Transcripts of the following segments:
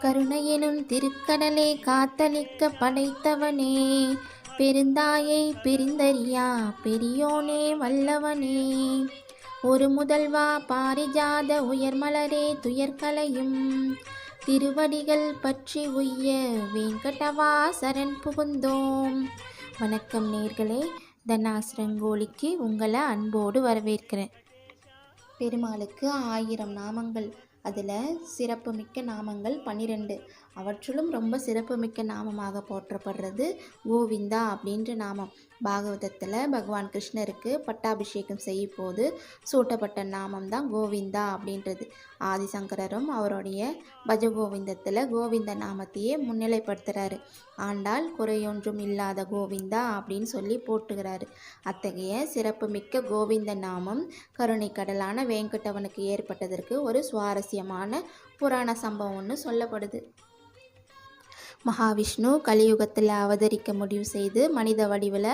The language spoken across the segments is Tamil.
கருணையெனும் திருக்கடலை காத்தளிக்க படைத்தவனே பெருந்தாயை பிரிந்தறியா பெரியோனே வல்லவனே. ஒரு முதல்வா பாரிஜாத உயர்மலரே துயர்களையும் திருவடிகள் பற்றி உய்ய வெங்கடவா சரண் புகுந்தோம். வணக்கம் நேர்களே தனாசிரங்கோலிக்கு உங்களை அன்போடு வரவேற்கிறேன். பெருமாளுக்கு ஆயிரம் நாமங்கள். அதில் சிறப்புமிக்க நாமங்கள் பன்னிரெண்டு. அவற்றிலும் ரொம்ப சிறப்புமிக்க நாமமாக போற்றப்படுறது கோவிந்தா அப்படின்ற நாமம். பாகவதத்தில் பகவான் கிருஷ்ணருக்கு பட்டாபிஷேகம் செய்யும் போது சூட்டப்பட்ட நாமம் தான் கோவிந்தா அப்படின்றது. ஆதிசங்கரரும் அவருடைய பஜகோவிந்தத்தில் கோவிந்த நாமத்தையே முன்னிலைப்படுத்துகிறாரு ஆண்டால் குறையொன்றும் இல்லாத கோவிந்தா அப்படின்னு சொல்லி போட்டுகிறாரு அத்தகைய சிறப்புமிக்க கோவிந்த நாமம் கருணை கடலான வேங்கடவனுக்கு ஏற்பட்டதற்கு ஒரு சுவாரஸ்யமான புராண சம்பவம்னு சொல்லப்படுது. மகாவிஷ்ணு கலியுகத்தில் அவதரிக்க முடிவு செய்து மனித வடிவில்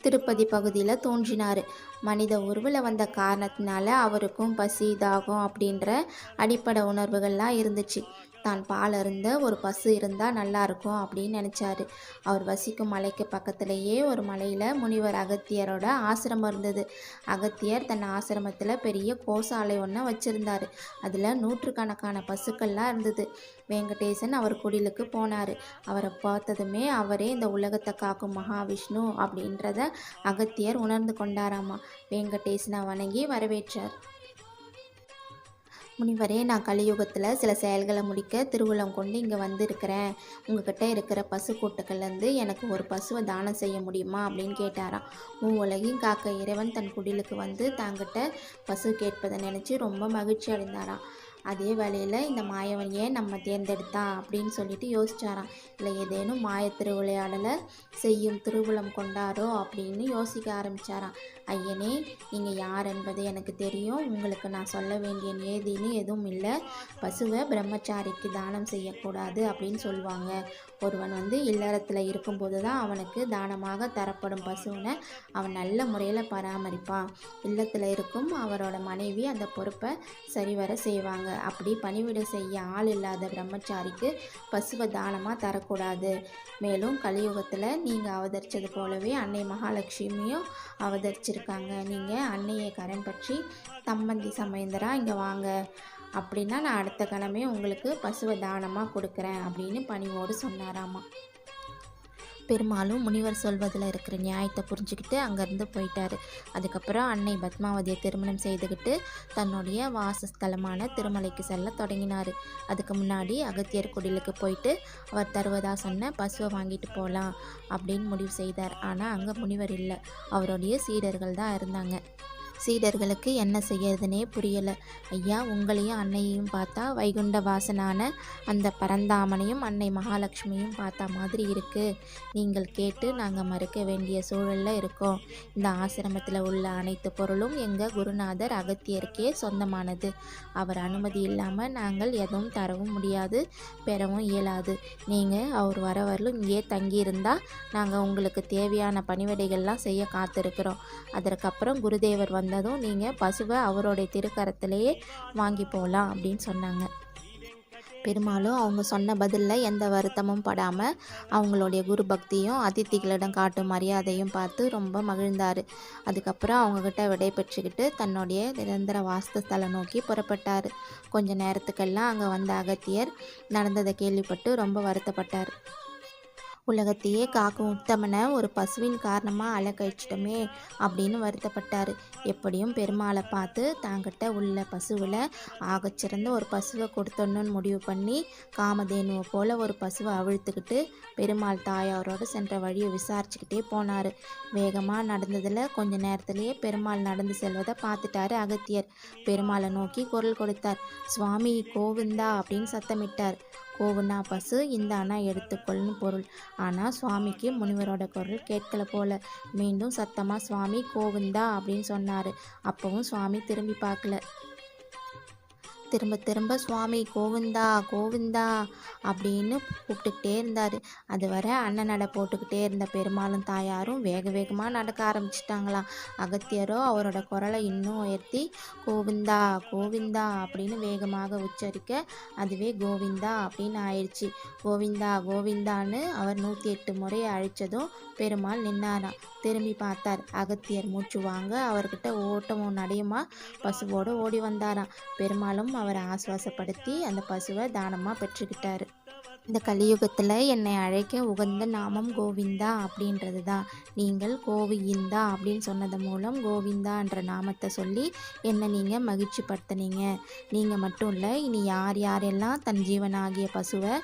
திருப்பதி பகுதியில் தோன்றினார். மனித உருவில் வந்த காரணத்தினால அவருக்கும் பசி தாகம் அப்படின்ற அடிப்படை உணர்வுகள்லாம் இருந்துச்சு. தான் பால் அருந்த ஒரு பசு இருந்தால் நல்லா இருக்கும் அப்படின்னு நினச்சாரு. அவர் வசிக்கும் மலைக்கு பக்கத்திலேயே ஒரு மலையில் முனிவர் அகத்தியரோட ஆசிரமம் இருந்தது. அகத்தியர் தன் ஆசிரமத்தில் பெரிய கோசாலை ஒன்று வச்சுருந்தார். அதில் நூற்றுக்கணக்கான பசுக்கள்லாம் இருந்தது. வெங்கடேசன் அவர் குடிலுக்கு போனார். அவரை பார்த்ததுமே அவரே இந்த உலகத்தை காக்கும் மகாவிஷ்ணு அப்படின்றத அகத்தியர் உணர்ந்து கொண்டாராமா? வெங்கடேசனை வணங்கி வரவேற்றார். முனிவரே நான் கலியுகத்தில் சில செயல்களை முடிக்க திருவுளம் கொண்டு இங்கே வந்திருக்கிறேன். உங்ககிட்ட இருக்கிற பசு கூட்டுக்கள்லேருந்து எனக்கு ஒரு பசுவை தானம் செய்ய முடியுமா அப்படின்னு கேட்டாராம். உலகையும் காக்க இறைவன் தன் குடிலுக்கு வந்து தாங்கிட்ட பசு கேட்பதை நினச்சி ரொம்ப மகிழ்ச்சி அடைந்தாராம். அதே வேலையில் இந்த மாயவன் ஏன் நம்ம தேர்ந்தெடுத்தான் அப்படின்னு சொல்லிட்டு யோசிச்சாராம். இல்லை ஏதேனும் மாய திருவிளையாடலை செய்யும் திருவுளம் கொண்டாரோ அப்படின்னு யோசிக்க ஆரம்பித்தாராம் ஐயனே நீங்கள் யார் என்பது எனக்கு தெரியும். உங்களுக்கு நான் சொல்ல வேண்டிய நேதின்னு எதுவும் இல்லை. பசுவை பிரம்மச்சாரிக்கு தானம் செய்யக்கூடாது அப்படின்னு சொல்லுவாங்க. ஒருவன் வந்து இல்லறத்தில் இருக்கும்போது தான் அவனுக்கு தானமாக தரப்படும் பசுவினை அவன் நல்ல முறையில் பராமரிப்பான். இல்லத்தில் இருக்கும் அவரோட மனைவி அந்த பொறுப்பை சரிவர செய்வாங்க. அப்படி பணிவிடை செய்ய ஆள் இல்லாத பிரம்மச்சாரிக்கு பசுவை தானமாக தரக்கூடாது. மேலும் கலியுகத்தில் நீங்கள் அவதரித்தது போலவே அன்னை மகாலட்சுமியும் அவதரிச்சிருக்காங்க. நீங்கள் அன்னையை கரண் பற்றி தம்பந்தி சமயந்தரா இங்கே வாங்க. அப்படின்னா நான் அடுத்த கிழமை உங்களுக்கு பசுவை தானமாக கொடுக்குறேன் அப்படின்னு பணிவோடு சொன்னாராமா. பெருமாளும் முனிவர் சொல்வதில் இருக்கிற நியாயத்தை புரிஞ்சுக்கிட்டு அங்கேருந்து போயிட்டார். அதுக்கப்புறம் அன்னை பத்மாவதியை திருமணம் செய்துக்கிட்டு தன்னுடைய வாசஸ்தலமான திருமலைக்கு செல்ல தொடங்கினார். அதுக்கு முன்னாடி அகத்தியர் குடிலுக்கு போயிட்டு அவர் தருவதா சொன்ன பசுவை வாங்கிட்டு போகலாம் அப்படின்னு முடிவு செய்தார். ஆனால் அங்கே முனிவர் இல்லை. அவருடைய சீடர்கள் தான் இருந்தாங்க. சீடர்களுக்கு என்ன செய்யறதுனே புரியலை. ஐயா உங்களையும் அன்னையையும் பார்த்தா வைகுண்ட வாசனான அந்த பரந்தாமனையும் அன்னை மகாலட்சுமியும் பார்த்தா மாதிரி இருக்குது நீங்கள் கேட்டு நாங்கள் மறுக்க வேண்டிய சூழலில் இருக்கோம். இந்த ஆசிரமத்தில் உள்ள அனைத்து பொருளும் எங்கள் குருநாதர் அகத்தியருக்கே சொந்தமானது. அவர் அனுமதி இல்லாமல் நாங்கள் எதுவும் தரவும் முடியாது பெறவும் இயலாது. நீங்கள் அவர் வர வரலும் இங்கே தங்கியிருந்தால் நாங்கள் உங்களுக்கு தேவையான பணிவிடைகள்லாம் செய்ய காத்திருக்கிறோம். அதற்கப்புறம் குருதேவர் வந்து வந்ததும் நீங்கள் பசுவை அவருடைய திருக்கரத்திலேயே வாங்கி போகலாம் அப்படின்னு சொன்னாங்க. பெருமாளும் அவங்க சொன்ன பதிலில் எந்த வருத்தமும் படாமல் அவங்களுடைய குரு பக்தியும் அதித்திகளிடம் காட்டும் மரியாதையும் பார்த்து ரொம்ப மகிழ்ந்தார். அதுக்கப்புறம் அவங்கக்கிட்ட விடை பெற்றுக்கிட்டு தன்னுடைய நிரந்தர வாஸ்துஸ்தலம் நோக்கி புறப்பட்டார். கொஞ்ச நேரத்துக்கெல்லாம் அங்கே வந்த அகத்தியர் நடந்ததை கேள்விப்பட்டு ரொம்ப வருத்தப்பட்டார். உலகத்தையே காக்கும் உத்தமனை ஒரு பசுவின் காரணமாக அலக்கழிச்சிட்டோமே அப்படின்னு வருத்தப்பட்டார். எப்படியும் பெருமாளை பார்த்து தாங்கிட்ட உள்ள பசுவில் ஆகச்சிறந்த ஒரு பசுவை கொடுத்தணுன்னு முடிவு பண்ணி காமதேனுவை போல் ஒரு பசுவை அவிழ்த்துக்கிட்டு பெருமாள் தாயாரோடு சென்ற வழியை விசாரிச்சுக்கிட்டே போனார். வேகமாக நடந்ததில் கொஞ்ச நேரத்திலேயே பெருமாள் நடந்து செல்வதை பார்த்துட்டாரு அகத்தியர். பெருமாளை நோக்கி குரல் கொடுத்தார். சுவாமி கோவிந்தா அப்படின்னு சத்தமிட்டார். கோவுனா பசு இந்த அணா எடுத்துக்கொள்னு பொருள். ஆனால் சுவாமிக்கு முனிவரோட குரல் கேட்கல போல. மீண்டும் சத்தமாக சுவாமி கோவிந்தா அப்படின்னு சொன்னார். அப்போவும் சுவாமி திரும்பி பார்க்கல. திரும்ப திரும்ப சுவாமி கோவிந்தா கோவிந்தா அப்படின்னு கூப்பிட்டுக்கிட்டே இருந்தார். அதுவரை அண்ணன் நடை போட்டுக்கிட்டே இருந்த பெருமாளும் தாயாரும் வேக வேகமாக நடக்க ஆரம்பிச்சிட்டாங்களாம் அகத்தியரோ அவரோட குரலை இன்னும் உயர்த்தி கோவிந்தா கோவிந்தா அப்படின்னு வேகமாக உச்சரிக்க அதுவே கோவிந்தா அப்படின்னு ஆயிடுச்சு. கோவிந்தா கோவிந்தான்னு அவர் நூற்றி எட்டு முறை அழிச்சதும் பெருமாள் நின்னாராம் திரும்பி பார்த்தார். அகத்தியர் மூச்சு வாங்க அவர்கிட்ட ஓட்டமும் நடையுமா பசுவோடு ஓடி வந்தாராம். பெருமாளும் அவரை ஆசுவாசப்படுத்தி அந்த பசுவை தானமாக பெற்றுக்கிட்டாரு. இந்த கலியுகத்தில் என்னை அழைக்க உகந்த நாமம் கோவிந்தா அப்படின்றது தான் நீங்கள் கோவிந்தா அப்படின்னு சொன்னது மூலம் கோவிந்தான்ற நாமத்தை சொல்லி என்னை நீங்கள் மகிழ்ச்சிப்படுத்துனீங்க. நீங்கள் மட்டும் இல்லை இனி யார் யாரெல்லாம் தன் ஜீவனாகிய பசுவை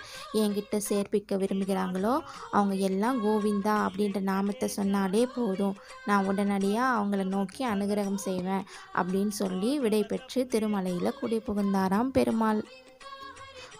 என்கிட்ட சேர்ப்பிக்க விரும்புகிறாங்களோ அவங்க எல்லாம் கோவிந்தா அப்படின்ற நாமத்தை சொன்னாலே போதும். நான் உடனடியாக அவங்கள நோக்கி அனுகிரகம் செய்வேன் அப்படின்னு சொல்லி விடை பெற்று திருமலையில் குடி புகுந்தாராம் பெருமாள்.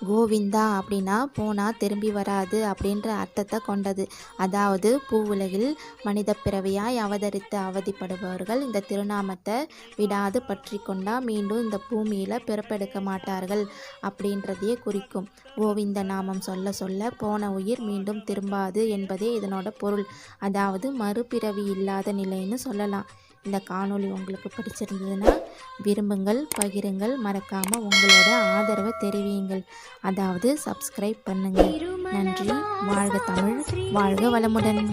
கோவிந்தா அப்படின்னா போனால் திரும்பி வராது அப்படின்ற அர்த்தத்தை கொண்டது. அதாவது பூவுலகில் மனித பிறவியாய் அவதரித்து அவதிப்படுபவர்கள் இந்த திருநாமத்தை விடாது பற்றி கொண்டா மீண்டும் இந்த பூமியில் பிறப்பெடுக்க மாட்டார்கள் அப்படின்றதையே குறிக்கும். கோவிந்த நாமம் சொல்ல சொல்ல போன உயிர் மீண்டும் திரும்பாது என்பதே இதனோட பொருள். அதாவது மறுபிறவி இல்லாத நிலைன்னு சொல்லலாம். இந்த காணொளி உங்களுக்கு பிடிச்சிருந்ததுன்னா விரும்புங்கள் பகிருங்கள் மறக்காமல் உங்களோட ஆதரவை தெரிவியுங்கள். அதாவது சப்ஸ்கிரைப் பண்ணுங்கள் நன்றி. வாழ்க தமிழ் வாழ்க வளமுடன்.